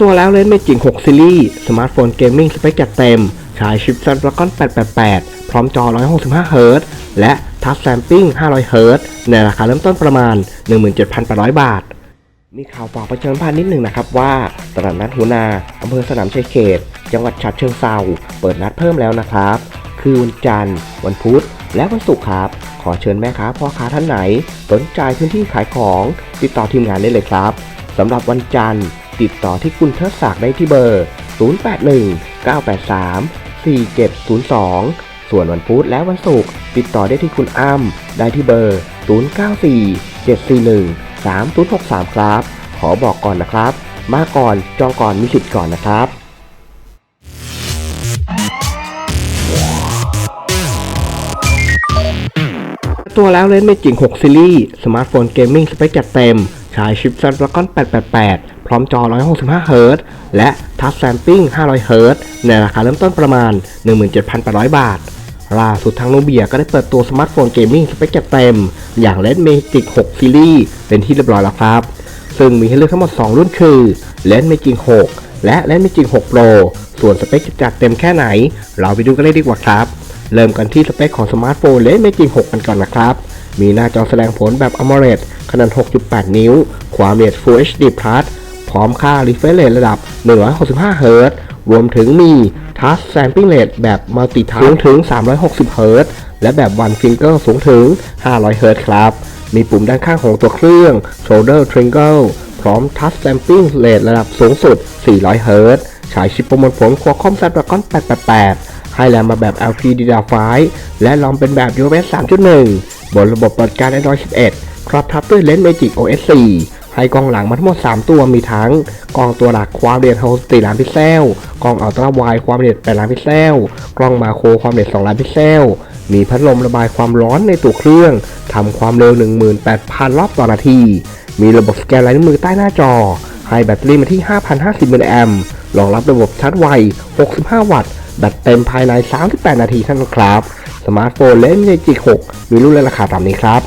ตัวแล้วเล่นไม่จริง6ซีรีส์สมาร์ทโฟนเกมมิ่งสเปคจัดเต็ม ใช้ชิป Snapdragon 888 พร้อมจอ 165 h z และทัชแซมปิ้ง 500 h z ในราคาเริ่มต้นประมาณ 17,800 บาท มีข่าวฝากประชาสัมพันธ์นิดหนึ่งนะครับว่าตลาดนัดหัวนาอำเภอสนามชัยเขต จังหวัดฉะเชิงเซาเปิดนัดเพิ่มแล้วนะครับ คือวันจันทร์ วันพุธ และวันศุกร์ครับ ขอเชิญแม่ค้าพ่อค้าท่านไหน สนใจพื้นที่ขายของ ติดต่อทีมงานได้เลยครับสำหรับวันจันทร์ ติดต่อที่คุณเทิดศักดิ์ได้ที่เบอร์ 081 983 4702 ส่วนวันพุธและวันศุกร์ติดต่อได้ที่คุณอ้ำได้ที่เบอร์ 094 741 3063 ครับ ขอบอกก่อนนะครับ มาก่อนจองก่อนมีสิทธิ์ก่อนนะครับตัวแล้วเล่นไม่จริง 6 ซีรีส์ สมาร์ทโฟนเกมมิ่งสเปคจัดเต็ม ใช้ชิป Snapdragon 888 พร้อมจอ 165 h z และทัชแซมปิ้ง 500 h z ในราคาเริ่มต้นประมาณ 17,800 บาท ล่าสุดทางโนเบียก็ได้เปิดตัวสมาร์ทโฟนเกมมิ่งสเปคจัดเต็ม อย่าง Red Magic 6ซีรีส์เป็นที่เรียบร้อยแล้วครับ ซึ่งมีให้เลือกทั้งหมด 2 รุ่นคือ Red Magic 6 และ Red Magic 6 Pro ส่วนสเปคจะจัดเต็มแค่ไหน เราไปดูกันเลยดีกว่าครับ เริ่มกันที่สเปคของสมาร์ทโฟนเลนส์เมจิง6กันก่อนนะครับ มีหน้าจอแสดงผลแบบ AMOLED ขนาด 6.8 นิ้ว ความละเอียด Full HD Plus พร้อมค่า refresh rate ระดับ 165 Hz รวมถึงมี Touch Sampling Rate แบบ Multi Touch สูงถึง 360 Hz และแบบ One Finger สูงถึง 500 Hz ครับ มีปุ่มด้านข้างของตัวเครื่อง Shoulder Trigger พร้อม Touch Sampling Rate ระดับสูงสุด 400 Hz ใช้ชิปประมวลผล Qualcomm Snapdragon 888 ให้แรมมาแบบ LPDDR5 และรอมเป็นแบบ UFS 3.1 บนระบบปฏิบัติการ Android 11 ครอบทับด้วยเลนส์ Magic OS 4ให้กล้องหลังมาทั้งหมด 3 ตัวมีทั้งกล้องตัวหลักความละเอียด64ล้านพิกเซลกล้องอัลตร้าไวด์ความละเอียด8ล้านพิกเซลกล้องมาโครความละเอียด2ล้านพิกเซลมีพัดลมระบายความร้อนในตัวเครื่องทำความเร็ว 18,000 รอบต่อนาที มีระบบสแกนลายนิ้วมือใต้หน้าจอให้แบตเตอรี่มาที่ 5,050มิลลิแอมรองรับระบบชาร์จไว 65 วัตต์ แบตเต็มภายใน 38 นาทีท่านครับ สมาร์ทโฟนเลนส์ Magic 6มีรุ่นและราคาตามนี้ครับ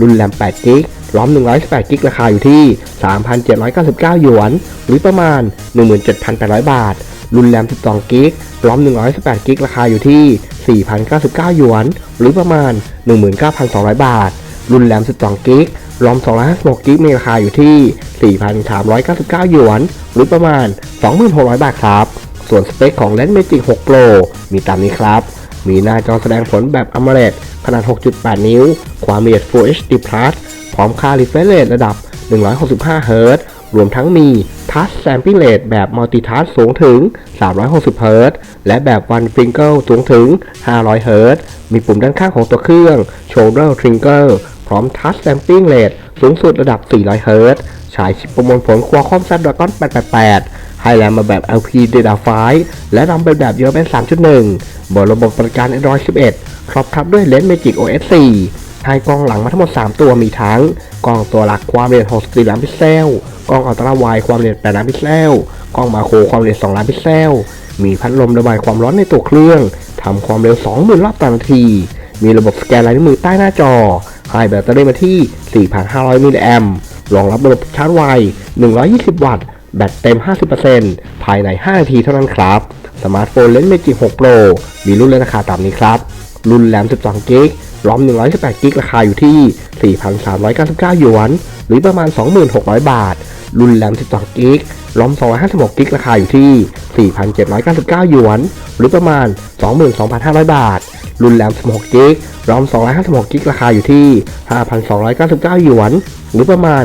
รุ่นแรม8กิกล้อม118กิกราคาอยู่ที่ 3,799 หยวน หรือประมาณ 17,800 บาท รุ่นแรม12กิกล้อม118กิกราคาอยู่ที่ 4,099 หยวน หรือประมาณ 19,200 บาท รุ่นแรม12กิกรอม256กิกมีราคาอยู่ที่ 4,399 หยวน หรือประมาณ 2,600 บาทครับ ส่วนสเปคของ Lens Magic 6 Pro มีตามนี้ครับ มีหน้าจอแสดงผลแบบ AMOLED ขนาด 6.8 นิ้ว ความละเอียด Full HD Plus พร้อมค่า refresh rate ระดับ 165 Hz รวมทั้งมี Touch Sampling Rate แบบ Multi Touch สูงถึง 360 Hz และแบบ One Finger สูงถึง 500 Hz มีปุ่มด้านข้างของตัวเครื่อง Shoulder Trigger พร้อม Touch Sampling Rate สูงสุดระดับ 400 Hz ใช้ชิปประมวลผล Qualcomm Snapdragon 888 ให้แรมมาแบบ LPDDR5 และรอมเป็นแบบ UFS 3.1 บนระบบปฏิบัติการ Android 11 ครอบทับด้วยเลนส์ Magic OS 4ให้กล้องหลังมาทั้งหมด 3 ตัวมีทั้ง กล้องตัวหลักความละเอียด64ล้านพิกเซล กล้องอัลตร้าไวด์ความละเอียด8ล้านพิกเซล กล้องมาโครความละเอียด2ล้านพิกเซล มีพัดลมระบายความร้อนในตัวเครื่องทำความเร็ว 20,000 รอบต่อนาที มีระบบสแกนลายนิ้วมือใต้หน้าจอให้แบตเตอรี่มาที่ 4,500 มิลลิแอมรองรับระบบชาร์จไว 120 วัตต์ แบตเต็ม 50%ภายใน 5 นาทีเท่านั้นครับ สมาร์ทโฟนเลนส์ Magic 6 Pro มีรุ่นและราคาตามนี้ครับ รุ่นแรม 12 กิกรอม 118 กิกราคาอยู่ที่ 4,399 หยวน หรือประมาณ 2,600 บาท รุ่นแรม 12 กิกรอม 256 กิกราคาอยู่ที่ 4,799 หยวน หรือประมาณ 22,500 บาท รุ่นแรม 16 กิกรอม 256 กิกราคาอยู่ที่ 5,299 หยวน หรือประมาณ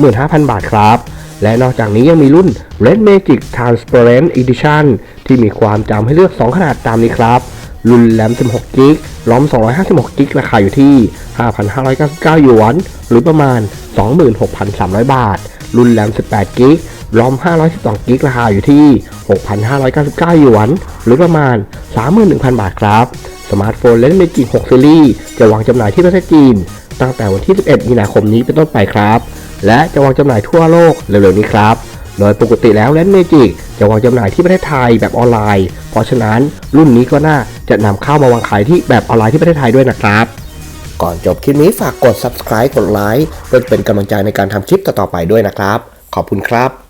25,000 บาทครับ และนอกจากนี้ยังมีรุ่น Red Magic Transparent Edition ที่มีความจำให้เลือก 2 ขนาดตามนี้ครับ รุ่นแรม 16 กิกล้อม 256 กิกราคาอยู่ที่ 5,599 หยวน หรือประมาณ 26,300 บาท รุ่นแรม 18 กิกล้อม 512 กิกราคาอยู่ที่ 6,599 หยวน หรือประมาณ 31,000 บาทครับ สมาร์ทโฟนเลนส์ Magic 6ซีรีส์จะวางจำหน่ายที่ประเทศจีน ตั้งแต่วันที่ 11 มีนาคมนี้เป็นต้นไปครับ และจะวางจำหน่ายทั่วโลกเร็วๆนี้ครับ โดยปกติแล้วเลนส์เมจิกจะวางจำหน่ายที่ประเทศไทยแบบออนไลน์ เพราะฉะนั้นรุ่นนี้ก็น่าจะนำเข้ามาวางขายที่แบบออนไลน์ที่ประเทศไทยด้วยนะครับก่อนจบคลิปนี้ฝากกด subscribe กดไลค์เพื่อเป็นกำลังใจในการทำคลิปต่อๆไปด้วยนะครับ ขอบคุณครับ